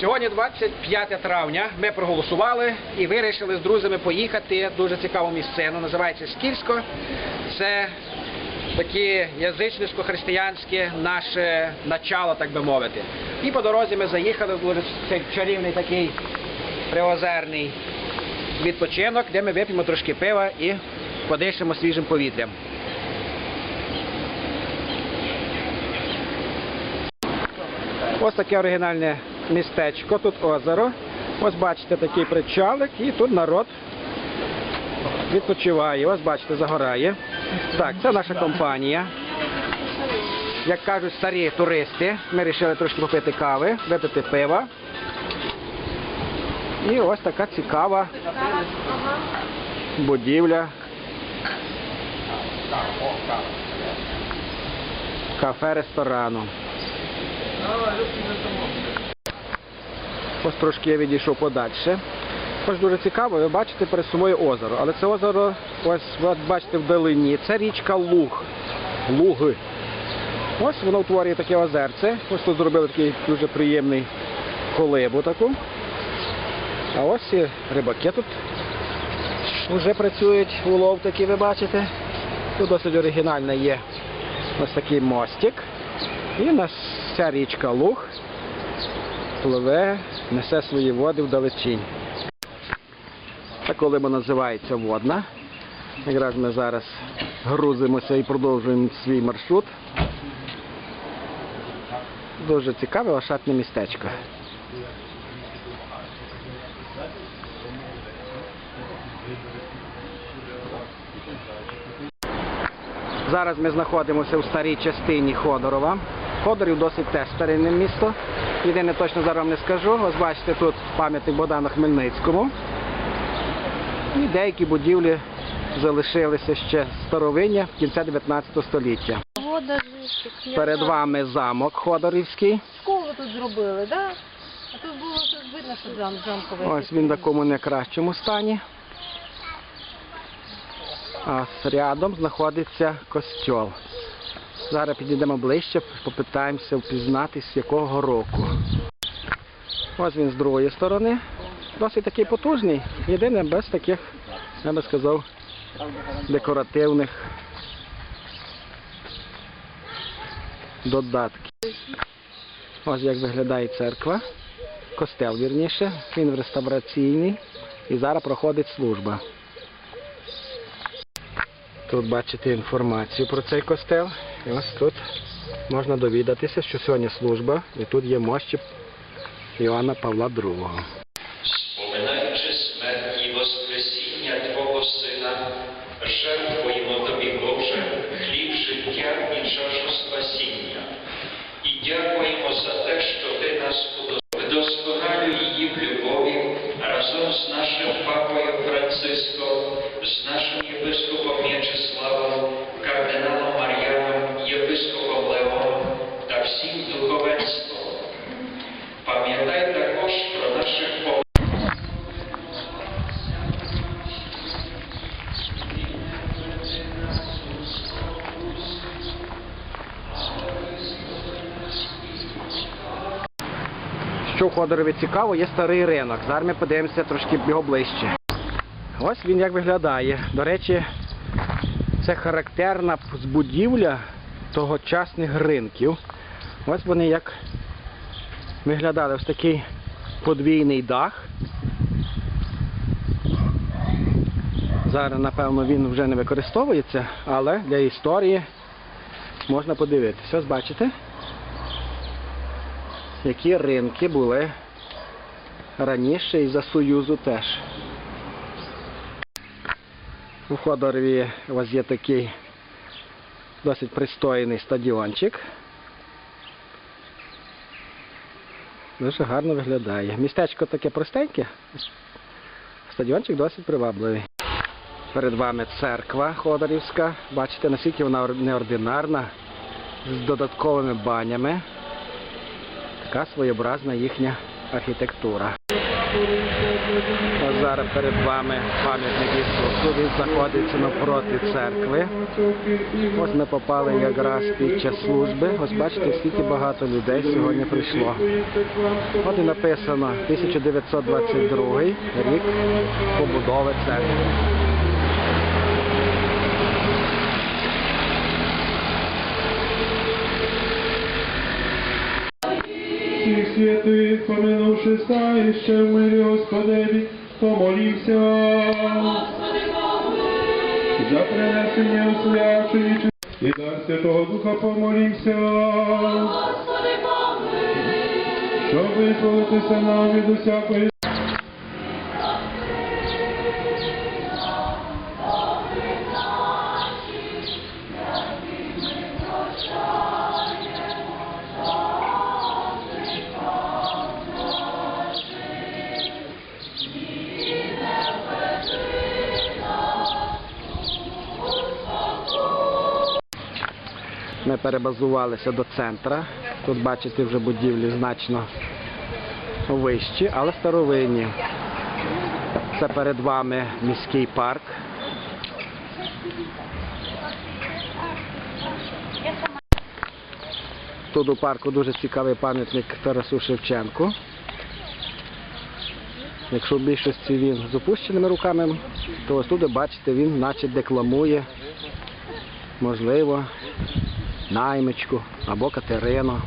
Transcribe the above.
Сьогодні 25 травня. Ми проголосували і вирішили з друзями поїхати. Дуже цікаву місцину. Називається Скільсько. Це таке язичницько-християнське наше начало, так би мовити. І по дорозі ми заїхали в цей чарівний такий приозерний відпочинок, де ми вип'ємо трошки пива і подишимо свіжим повітрям. Ось таке оригінальне містечко, тут озеро. Ось бачите такий причалик, і тут народ відпочиває. Ось бачите, загорає. Так, це наша компанія. Як кажуть старі туристи, ми вирішили трошки попити кави, випити пива. І ось така цікава будівля. Кафе-ресторану. Ось трошки я відійшов подальше. Ось дуже цікаво, ви бачите перед собою озеро. Але це озеро, ось ви бачите вдалині, це річка Луг. Луги. Ось воно утворює таке озерце. Ось тут зробили такий дуже приємний колибу таку. А ось і рибаки тут вже працюють, улов такий, ви бачите. Тут досить оригінальний є ось такий мостик. І у нас ця річка Луг пливе, несе свої води вдалечінь. Та колиба називається водна. Якраз ми зараз грузимося і продовжуємо свій маршрут. Дуже цікаве лошадне містечко. Зараз ми знаходимося у старій частині Ходорова. Ходорів досить теж старинне місто. Єдине точно зараз вам не скажу. Ось бачите, тут пам'ятник Богдану Хмельницькому. І деякі будівлі залишилися ще старовиння в кінця 19 століття. Перед вами замок Ходорівський. Школу тут зробили, да? А тут було тут видно, що зам, замковий. Ось він в такому не кращому стані. А рядом знаходиться костьол. Зараз підійдемо ближче, попитаємося впізнати, з якого року. Ось він з другої сторони. Досить такий потужний. Єдине без таких, я би сказав, декоративних додатків. Ось як виглядає церква. Костел, вірніше. Він реставраційний і зараз проходить служба. Тут бачите інформацію про цей костел. І ось тут можна довідатися, що сьогодні служба, і тут є мощі Іоанна Павла II. Що в Ходорові цікаво, є старий ринок. Зараз ми подивимося трошки його ближче. Ось він як виглядає. До речі, це характерна будівля тогочасних ринків. Ось вони як виглядали ось такий подвійний дах. Зараз, напевно, він вже не використовується, але для історії можна подивитися. Ось бачите? Які ринки були раніше і за Союзу теж. У Ходорові у вас є такий досить пристойний стадіончик. Дуже гарно виглядає. Містечко таке простеньке, стадіончик досить привабливий. Перед вами церква Ходорівська. Бачите, наскільки вона неординарна, з додатковими банями. Така своєобразна їхня архітектура. Зараз перед вами пам'ятник Ісусу. Він знаходиться навпроти церкви. Ось ми попали якраз під час служби. Ось бачите, скільки багато людей сьогодні прийшло. От і написано 1922 рік побудови церкви. Святих, поминувши стаїще в мирі Господеві, помолімся. За принесення усвячені і дар Святого Духа помолімся. Щоб визволитися нам від усякої Ми перебазувалися до центра. Тут бачите вже будівлі значно вищі, але старовинні. Це перед вами міський парк. Тут у парку дуже цікавий пам'ятник Тарасу Шевченку. Якщо в більшості він з опущеними руками, то ось тут, бачите, він наче декламує, можливо, наймичку або Катерину.